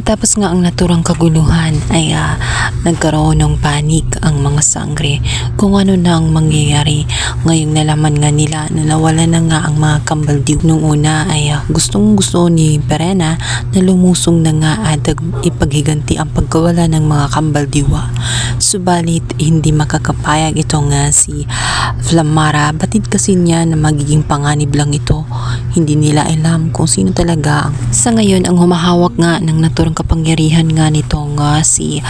Matapos nga ang naturang kaguluhan ay ah, nagkaroon ng panik ang mga sangre kung ano na ang mangyayari. Ngayong nalaman nga nila na nawala na nga ang mga kambaldiw. Nung una ay ah, gustong gusto ni Perena na lumusong na nga at ag- ipaghiganti ang pagkawala ng mga kambaldiwa. Subalit hindi makakapayag ito nga si Flamara. Batid kasi niya na magiging panganib lang ito. Hindi nila alam kung sino talaga sa ngayon ang humahawak nga ng naturang kapangyarihan nga nito nga si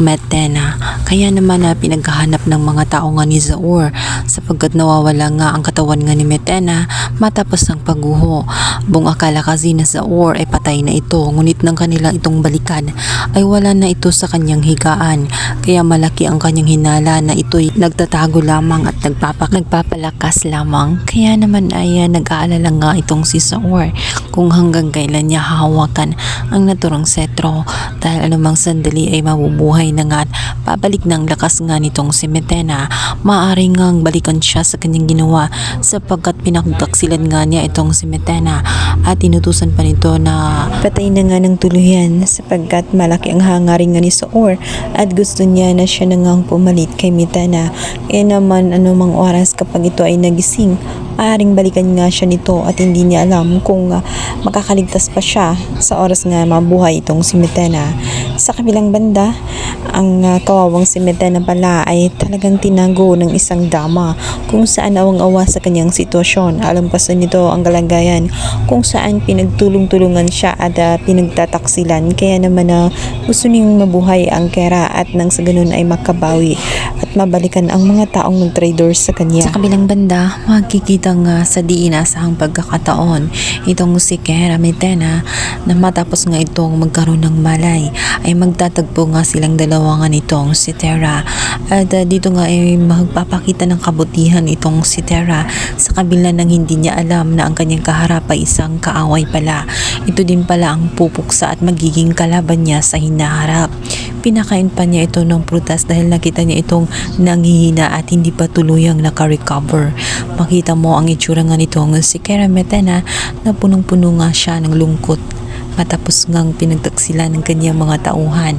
Metena. Kaya naman na pinaghahanap ng mga tao nga ni Zaur sapagkat nawawala nga ang katawan nga ni Metena matapos ang pagguho. Buong akala kasi na Zaur ay patay na ito ngunit nang kanila itong balikan ay wala na ito sa kanyang higaan. Kaya malaki ang kanyang hinala na ito'y nagtatago lamang at nagpapak nagpapalakas lamang. Kaya naman ay ah, nag-aalala nga itong si Zaur kung hanggang kailan niya hahawakan ang naturang setro dahil anumang sandali ay mabubuhay na nga at babalik ng lakas nga nitong si Metena. Maaring ngang balikan siya sa kanyang ginawa sapagkat pinagdaksilan nga niya itong si Metena. At inutusan pa nito na patay na nga ng tuluyan sapagkat malaki ang hangaring nga ni Saor at gusto niya na siya na ngang pumalit kay Metena. Kaya naman anumang oras kapag ito ay nagising maaring balikan nga siya nito at hindi niya alam kung ah, makakaligtas pa siya sa oras nga mabuhay itong si Metena. Sa kabilang banda, ang ah, kawawang si Metena pala ay talagang tinago ng isang dama kung saan awang-awa sa kanyang sitwasyon. Alam kasi nito ang kalagayan kung saan pinagtulong-tulungan siya at ah, pinagtataksilan. Kaya naman na gusto niyang mabuhay ang kera at nang sa ganun ay makabawi at mabalikan ang mga taong nag-trader sa kanya. Sa kabilang banda, makikita nga sa di inasahang pagkakataon itong si Kera Metena na matapos nga itong magkaroon ng malay ay magtatagpo nga silang dalawa nga nitong si Terra at ah, dito nga ay magpapakita ng kabutihan itong si Terra sa kabila ng hindi niya alam na ang kanyang kaharap ay isang kaaway pala. Ito din pala ang pupuksa at magiging kalaban niya sa hinaharap. Pinakain pa niya ito ng prutas dahil nakita niya itong nanghihina at hindi pa tuluyang naka-recover. Makita mo ang itsura nga nitong si Kera Metena na punong-puno nga siya ng lungkot matapos ngang pinagtaksila ng kanyang mga tauhan.